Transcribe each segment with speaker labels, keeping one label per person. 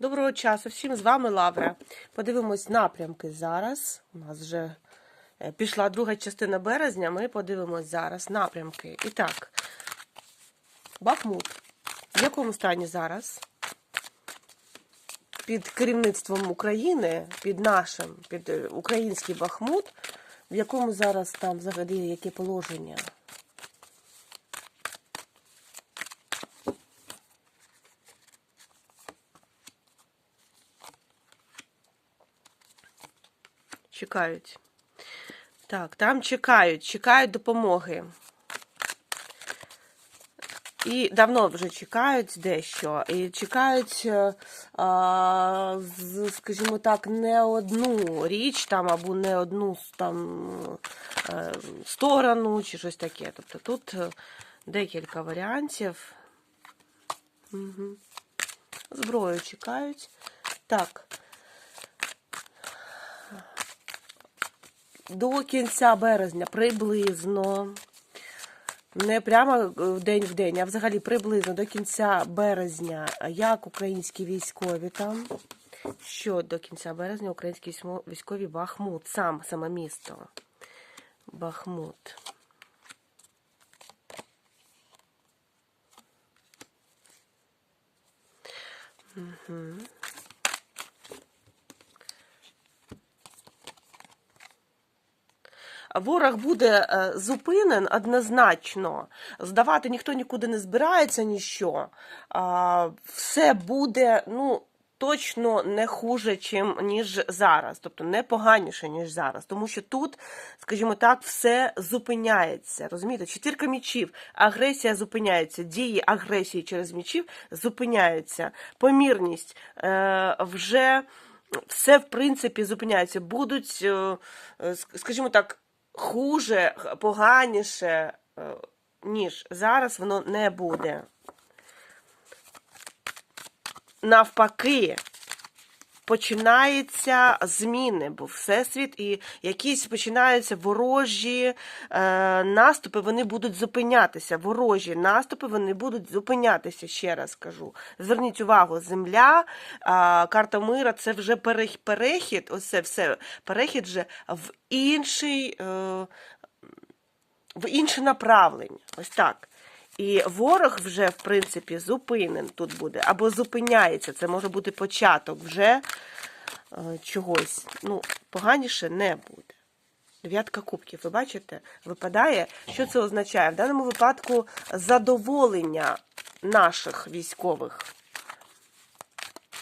Speaker 1: Доброго часу всім з вами Лавра. Подивимось напрямки зараз. У нас вже е, пішла друга частина березня. Ми подивимось зараз напрямки. І так, Бахмут. В якому стані зараз? Під керівництвом України, під нашим, під е, український Бахмут, в якому зараз там взагалі яке положення? Чекають. Так, там чекають, чекають допомоги. І давно вже чекають дещо. І чекають, е, а, скажімо так, не одну річ там або не одну там е, сторону чи щось таке. Тобто тут е, декілька варіантів. Угу. Зброю чекають. Так. До кінця березня приблизно. Не прямо в день в день, а взагалі приблизно до кінця березня, як українські військові там. Що до кінця березня українські військові Бахмут, сам саме місто. Бахмут. Угу. Ворог буде е, зупинен однозначно. Здавати ніхто нікуди не збирається, ніщо. Все буде, ну. Точно не хуже, чим ніж зараз, тобто не поганіше, ніж зараз. Тому що тут, скажімо так, все зупиняється. Розумієте, чотирка мічів, агресія зупиняється, дії агресії через мічів зупиняються. Помірність е, вже все в принципі зупиняється. Будуть, е, е, ск- скажімо так, хуже, поганіше, е, ніж зараз воно не буде. Навпаки, починаються зміни, бо всесвіт і якісь починаються ворожі е, наступи, вони будуть зупинятися. Ворожі наступи вони будуть зупинятися, ще раз кажу. Зверніть увагу, земля, е, карта мира це вже перехід, оце все перехід вже в інший. Е, в інше направлення. Ось так. І ворог вже, в принципі, зупинен тут буде, або зупиняється. Це може бути початок вже е, чогось. Ну, поганіше не буде. Дев'ятка кубків, ви бачите, випадає. Що це означає? В даному випадку задоволення наших військових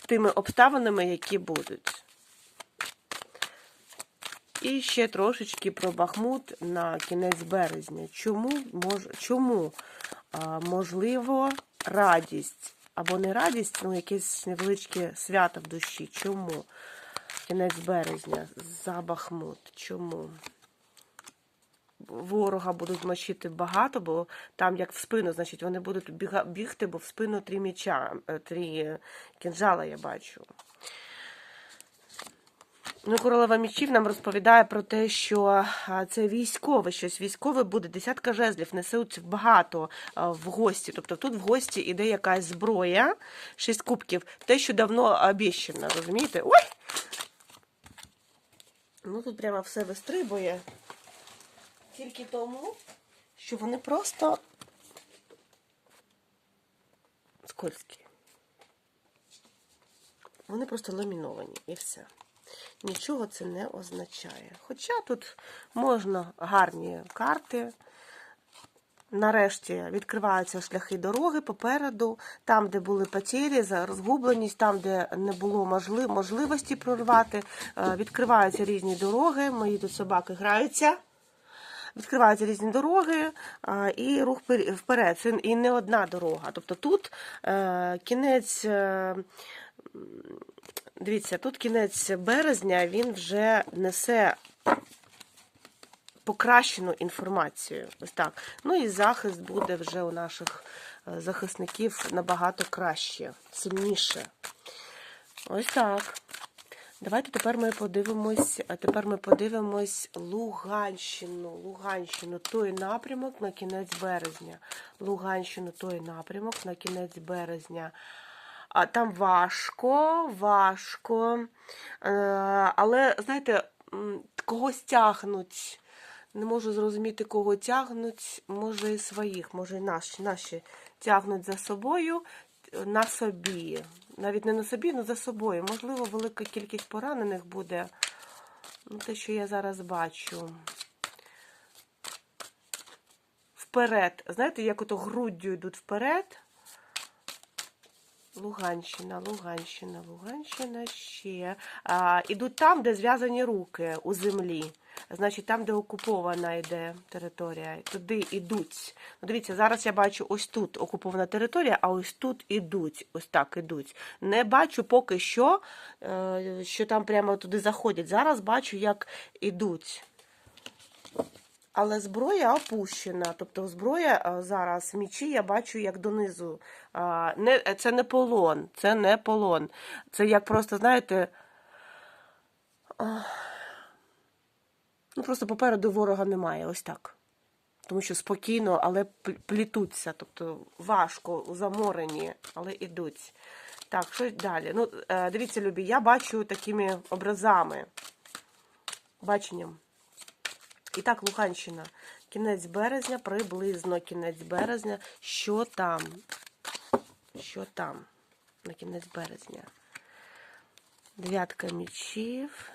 Speaker 1: тими обставинами, які будуть. І ще трошечки про Бахмут на кінець березня. Чому мож, чому можливо радість або не радість, ну якесь невеличке свято в душі. Чому? Кінець березня за Бахмут. Чому? Ворога будуть мочити багато, бо там як в спину, значить, вони будуть бігти, бо в спину три м'яча, е, три кінжала я бачу. Ну, королева мічів нам розповідає про те, що це військове щось. Військове буде десятка жезлів, несуть багато в гості. Тобто тут в гості іде якась зброя, шість кубків, те, що давно обіщено, розумієте? Ой! Ну тут прямо все вистрибує. Тільки тому, що вони просто скользкі. Вони просто ламіновані і все. Нічого це не означає. Хоча тут можна гарні карти. Нарешті відкриваються шляхи дороги попереду, там, де були потері, розгубленість, там, де не було можли- можливості прорвати, е, відкриваються різні дороги. Мої тут собаки граються. Відкриваються різні дороги і рух вперед. Це і не одна дорога. Тобто тут е, кінець. Дивіться, тут кінець березня він вже несе покращену інформацію. Ось так. Ну і захист буде вже у наших е, захисників набагато краще, сильніше. Ось так. Давайте тепер ми подивимось. Тепер ми подивимось Луганщину. Луганщину, той напрямок на кінець березня. Луганщину, той напрямок на кінець березня. Там важко, важко. Е, але, знаєте, когось тягнуть. Не можу зрозуміти, кого тягнуть. Може, і своїх, може, і наші, наші тягнуть за собою е, на собі. Навіть не на собі, але за собою. Можливо, велика кількість поранених буде. Ну, те, що я зараз бачу. Вперед. Знаєте, як ото груддю йдуть вперед. Луганщина, Луганщина, Луганщина ще. А, ідуть там, де зв'язані руки у землі. Значить, там, де окупована йде територія. Туди йдуть. Ну, дивіться, зараз я бачу ось тут окупована територія, а ось тут ідуть. Ось так ідуть. Не бачу поки що, е, що там прямо туди заходять. Зараз бачу, як ідуть. Але зброя опущена. Тобто зброя зараз мічі я бачу як донизу. Не, це не полон, це не полон. Це як просто, знаєте. Ну, просто попереду ворога немає, ось так. Тому що спокійно, але плітуться. Тобто важко, заморені, але ідуть. Так, що далі? Ну, е, дивіться, любі, я бачу такими образами, баченням. І так, Луганщина. Кінець березня, приблизно кінець березня. Що там? Що там? На кінець березня. Дев'ятка мічів.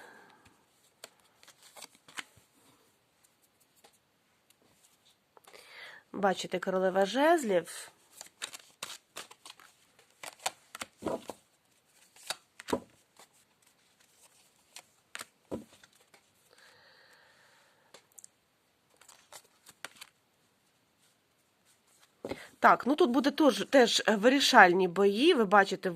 Speaker 1: Бачите, королева жезлів. Так, ну тут буде теж, теж вирішальні бої. Ви бачите, е,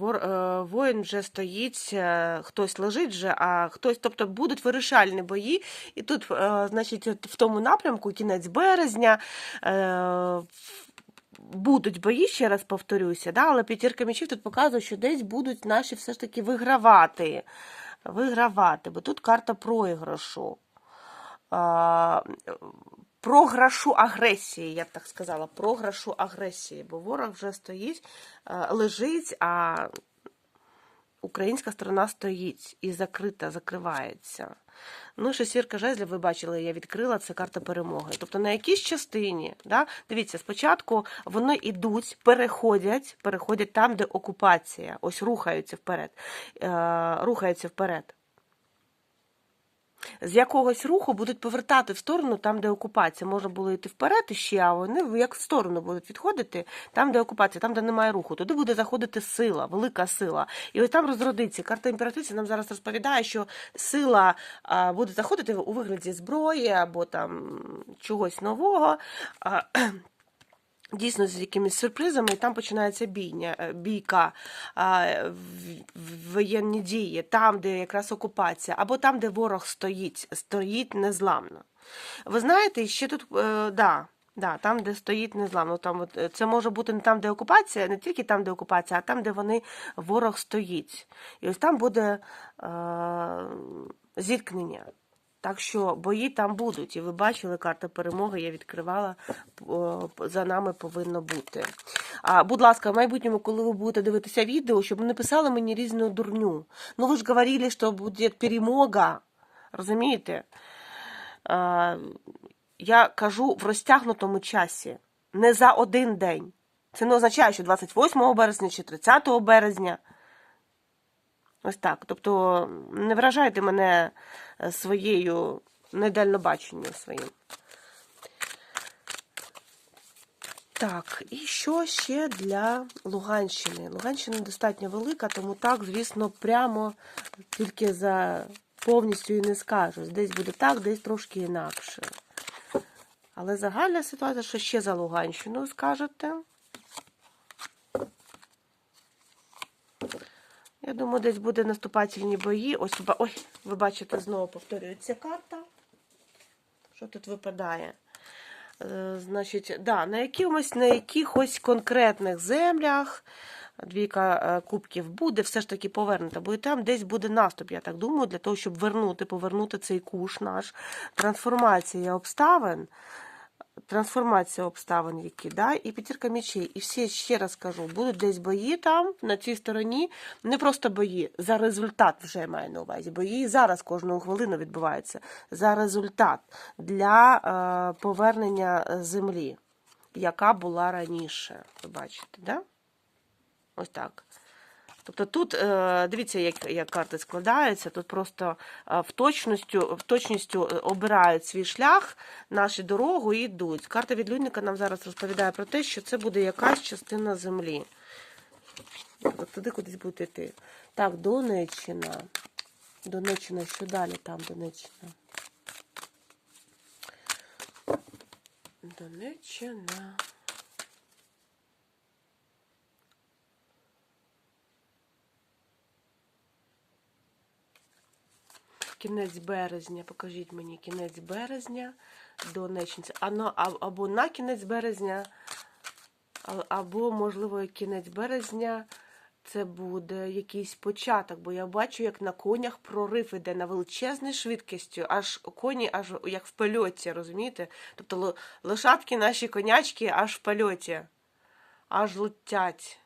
Speaker 1: воїн вже стоїть, е, хтось лежить вже, а хтось, тобто будуть вирішальні бої. І тут, е, значить, в тому напрямку, кінець березня. Будуть бої, ще раз повторюся, да? але п'ятірка мечів тут показує, що десь будуть наші все ж таки вигравати. Вигравати, бо тут карта проіграшу. Програшу агресії, я б так сказала, програшу агресії, бо ворог вже стоїть, е, лежить, а українська сторона стоїть і закрита, закривається. Ну, шесірка жезлів, ви бачили, я відкрила, це карта перемоги. Тобто на якійсь частині, да? дивіться, спочатку вони йдуть, переходять, переходять там, де окупація, ось рухаються вперед, е, рухаються вперед з якогось руху будуть повертати в сторону там, де окупація. Можна було йти вперед іще, а вони як в сторону будуть відходити, там, де окупація, там, де немає руху. Туди буде заходити сила, велика сила. І ось там розродиться. Карта імператриці нам зараз розповідає, що сила буде заходити у вигляді зброї або там чогось нового. Дійсно, з якимись сюрпризами, і там починається бійня, е, бійка, воєнні дії, там, де якраз окупація, або там, де ворог стоїть, стоїть незламно. Ви знаєте, ще тут, е, да, да, там, де стоїть незламно, там от, е, це може бути не там, де окупація, не тільки там, де окупація, а там, де вони, ворог стоїть. І ось там буде е, зіткнення. Так що бої там будуть, і ви бачили, карта перемоги я відкривала, за нами повинно бути. А, будь ласка, в майбутньому, коли ви будете дивитися відео, щоб не писали мені різну дурню. Ну ви ж говорили, що буде перемога. Розумієте? А, я кажу в розтягнутому часі, не за один день. Це не означає, що 28 березня чи 30 березня. Ось так. Тобто не вражайте мене е, своєю недальнобаченням своїм. Так, і що ще для Луганщини? Луганщина достатньо велика, тому так, звісно, прямо тільки за повністю і не скажу. Десь буде так, десь трошки інакше. Але загальна ситуація, що ще за Луганщину скажете? Я думаю, десь буде наступательні бої. Ось ой, ви бачите, знову повторюється карта. Що тут випадає? Е, Значить, да, на якимось, на якихось конкретних землях двійка е, кубків буде все ж таки повернута, бо і там десь буде наступ, я так думаю, для того, щоб вернути, повернути цей куш наш. Трансформація обставин. Трансформація обставин, які, да, і п'ятірка мечей. І всі, ще раз кажу, будуть десь бої там, на цій стороні. Не просто бої, за результат вже маю на увазі. Бої зараз кожну хвилину відбуваються. За результат для е, повернення землі, яка була раніше. Ви бачите, да? Ось так. Тобто тут, е, дивіться, як, як карти складаються, тут просто е, в точністю, в точністю е, обирають свій шлях, нашу дорогу і йдуть. Карта відлюдника нам зараз розповідає про те, що це буде якась частина землі. От туди кудись буде йти. Так, Донеччина. Донеччина, що далі там Донеччина? Донеччина. Кінець березня, покажіть мені кінець березня, Донеччинці. Ано, або на кінець березня, або, можливо, кінець березня це буде якийсь початок, бо я бачу, як на конях прорив іде на величезній швидкістю, аж коні, аж як в польоті, розумієте? Тобто лошадки наші конячки аж в польоті, аж летять.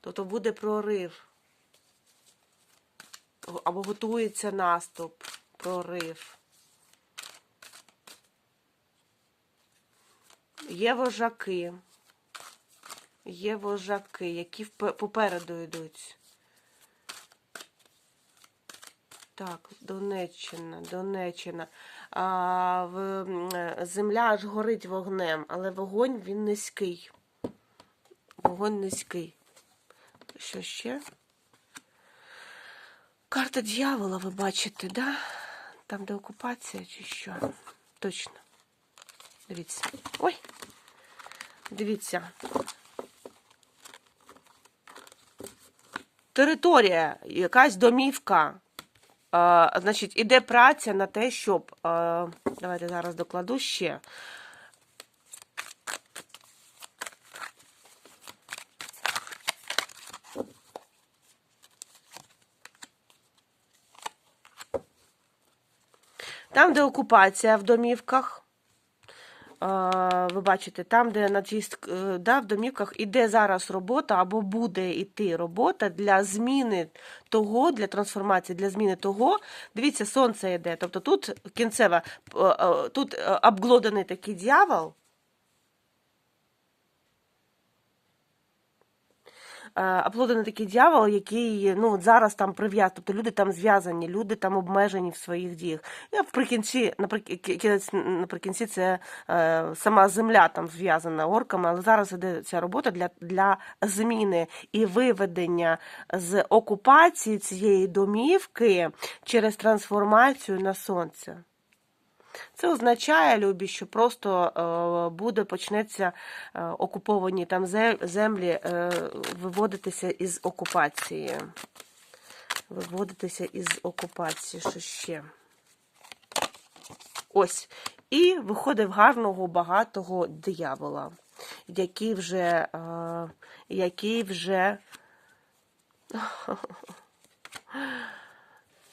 Speaker 1: Тобто буде прорив або готується наступ, прорив. Є вожаки. Є вожаки, які попереду йдуть. Так, Донеччина, Донеччина. А, в, земля аж горить вогнем, але вогонь він низький. Вогонь низький. Що ще? Карта дьявола, ви бачите, да? Там, де окупація чи що? Точно. Дивіться. Ой! Дивіться. Територія, якась домівка. А, значить, іде праця на те, щоб. А, давайте зараз докладу ще. Там, де окупація в домівках, ви бачите, там, де на е, да, в домівках іде зараз робота або буде йти робота для зміни того, для трансформації, для зміни того. Дивіться, сонце йде. Тобто тут кінцева, е, е, тут обглоданий такий дьявол. Е, оплоданий такий дьявол, який ну, зараз там прив'яз, тобто люди там зв'язані, люди там обмежені в своїх діях. І наприкінці, наприк- наприкінці це е, сама земля там зв'язана орками, але зараз іде ця робота для, для зміни і виведення з окупації цієї домівки через трансформацію на сонце. Це означає, любі, що просто е, буде почнеться е, окуповані там землі е, виводитися із окупації. Виводитися із окупації, що ще. Ось. І виходить гарного багатого диявола, який вже, який вже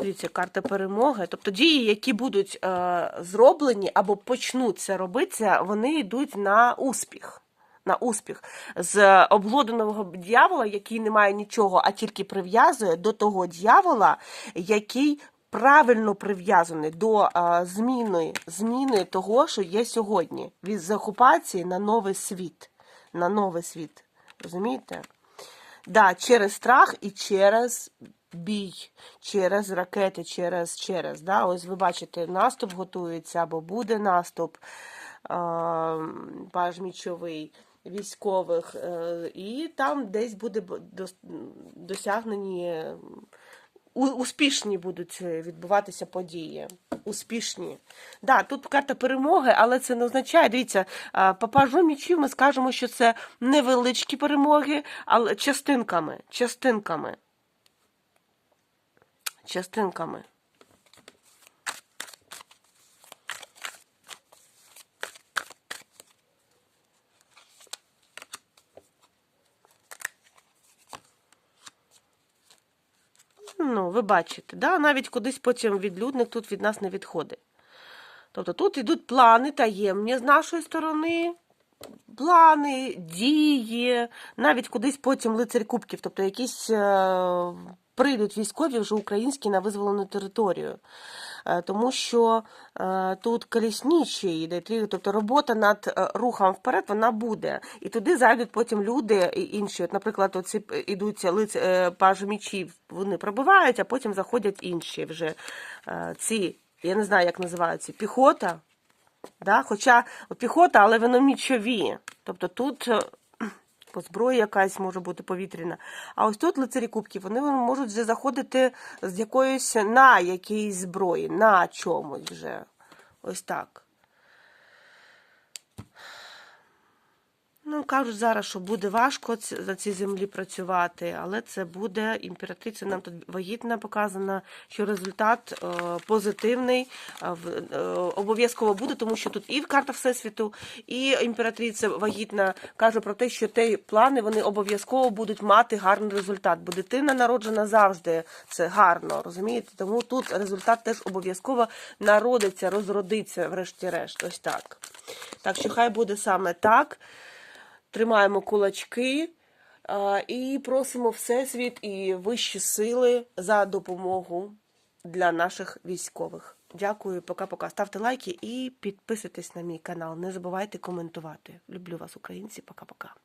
Speaker 1: Дивіться, карта перемоги. Тобто дії, які будуть е, зроблені або почнуться робитися, вони йдуть на успіх. На успіх з обглоданого дьявола, який не має нічого, а тільки прив'язує до того дьявола, який правильно прив'язаний до е, зміни, зміни того, що є сьогодні, від з окупації на новий світ. На новий світ. Розумієте? Да, через страх і через бій, через ракети, через, через. Да? Ось ви бачите, наступ готується або буде наступ а, паж військових, е, і там десь буде досягнені. Успішні будуть е, відбуватися події. Успішні. Да, тут карта перемоги, але це не означає. Дивіться, по пажу мічів ми скажемо, що це невеличкі перемоги, але частинками. Частинками. Частинками. Ну, ви бачите, да? навіть кудись потім відлюдник тут від нас не відходить. Тобто тут йдуть плани таємні з нашої сторони, плани, дії, навіть кудись потім лицарь кубків, тобто якісь е, прийдуть військові вже українські на визволену територію. Е, Тому що е, тут коліснічі йде, тобто робота над е, рухом вперед вона буде. І туди зайдуть потім люди інші. От, наприклад, оці ідуть лиць, пажі мічів, вони пробивають, а потім заходять інші вже ці, я не знаю, як називаються, піхота. Да? Хоча піхота, але воно мічові. Тобто тут по зброї якась може бути повітряна. А ось тут лицарі кубків, вони можуть вже заходити з якоїсь на якійсь зброї, на чомусь вже. Ось так. Ну, кажуть зараз, що буде важко на цій землі працювати, але це буде імператриця. Нам тут вагітна показана, що результат е, позитивний е, е, обов'язково буде, тому що тут і карта Всесвіту, і імператриця вагітна каже про те, що ті плани вони обов'язково будуть мати гарний результат. Бо дитина народжена завжди це гарно, розумієте? Тому тут результат теж обов'язково народиться, розродиться, врешті-решт. Ось так. Так що хай буде саме так. Тримаємо кулачки і просимо Всесвіт і вищі сили за допомогу для наших військових. Дякую, пока-пока. Ставте лайки і підписуйтесь на мій канал. Не забувайте коментувати. Люблю вас, українці. Пока-пока.